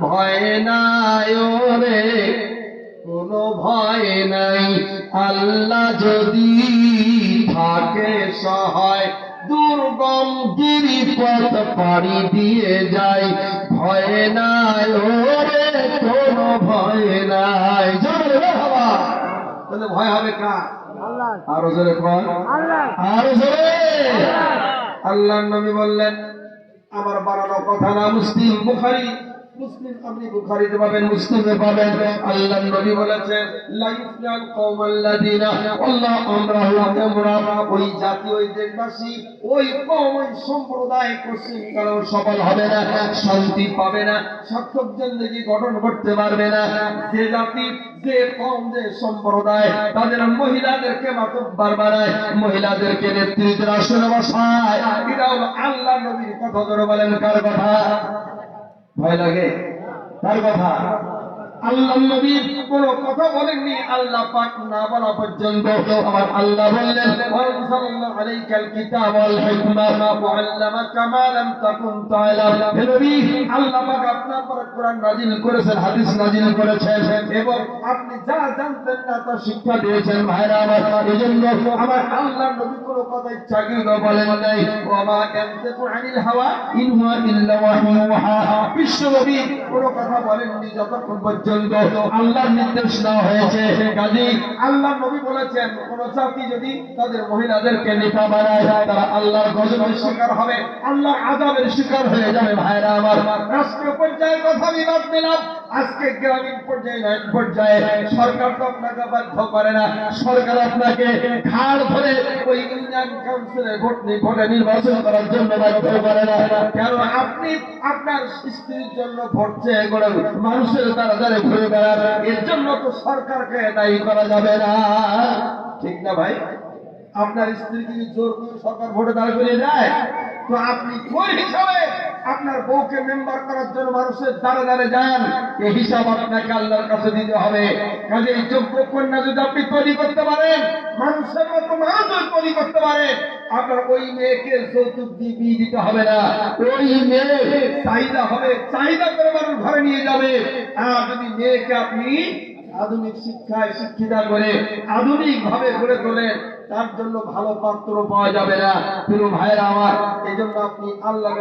ভয় নাই ওরে, কোনো ভয় নাই। আল্লাহ যদি থাকে সহায়, দুর্গম গিরিপথ পাড়ি দিয়ে যায়। ভয় নাই ওরে, কোনো ভয় নাই। বাবা। তাহলে ভয় হবে কার? আরও জোরে কর। আরও জোরে। আল্লাহ নবী বললেন, আমার বানানো কথা না মুসলিম, বুখারী। শান্তি পাবে না, সার্থক জিন্দগি গঠন করতে পারবে না। যে জাতি, যে কম যে সম্প্রদায়, তাদের মহিলাদেরকে মাতব্বার বানায় মহিলাদেরকে নেতৃত্বের আসনে বসায়। এটা হলো আল্লাহ নবীর কথা ধরে বলেন, কার কথা? ভয় লাগে? তার কথা। আল্লাহ নবী কোন কথা বলেননি, আল্লাহ পাক না বলা পর্যন্ত আমার আল্লাহ বললেন ওয়ানজালনাহু আলাইকাল কিতাব ওয়াল হিকমা ওয়া আল্লামাকা মা লাম তাকুন তা'লাম হে নবী, আল্লাহ পাক আপনার উপর কোরআন নাযিল করেছেন, হাদিস নাযিল করেছেন, এবং আপনি যা জানতেন না তা শিক্ষা দিয়েছেন, ভাইরা আমার, এজন্য আমার আল্লাহ নবী কোন কথা ইচ্ছাকৃত বলেন নাই। ওয়া মা ইয়ানতিকু আনিল হাওয়া ইন হুয়া ইল্লা ওয়াহয়ুন বিশ্ব নবী কোন কথা বলেননি যতক্ষণ পর্যন্ত আল্লাহর নির্দেশ না হয়েছে। কাজী আল্লাহ নবী বলেছেন, কোন জাতি যদি তাদের মহিলাদেরকে নেতা বানায়, তারা আল্লাহর গজবের শিকার হবে, আল্লাহর আযাবের শিকার হয়ে যাবে। ভাইরা আমার, রাষ্ট্র পর্যায়ে কথা আমি বাদ দিলাম আজকে গ্রামীণ পর্যায়ে নয় পর্যায়ে সরকার তো আপনাকে বাধ্য করে না। সরকার আপনাকে ঘাড় ধরে ওই ইউনিয়ন কাউন্সিলের ভোটে নির্বাচন করার জন্য বাধ্য করে না। কেন আপনি আপনার স্ত্রীর জন্য ভোট চেয়ে করে মানুষের দ্বারা দ্বারে ঘুরে বেড়ান এর জন্য তো সরকারকে দায়ী করা যাবে না। ঠিক না ভাই? আপনার স্ত্রী যদি জোর করে সরকার ভোটে দাঁড় করিয়ে দেয়, তো আপনি কোন হিসাবে আপনার বউকে মেম্বার করার জন্য মানুষের দ্বারে দ্বারে যান। এই হিসাব আপনাকে আল্লাহর কাছে দিতে হবে। কাজে এই যোগ্য কন্যা যদি আপনি তৈরি করতে পারেন, মানুষের মতো মানুষ তৈরি করতে পারেন আপনার ওই মেয়েকে যৌতুক দিয়ে দিতে হবে না। ওই মেয়ে চাহিদা হবে, চাহিদা করে মানুষ ঘরে নিয়ে যাবে। আর যদি মেয়েকে আপনি আধুনিক শিক্ষায় শিক্ষিতা করে আধুনিক ভাবে গড়ে তোলেন, তার জন্য ভালো পাত্র পাওয়া যাবে না। প্রিয় ভাইরা আমার এই জন্য আপনি আল্লাহ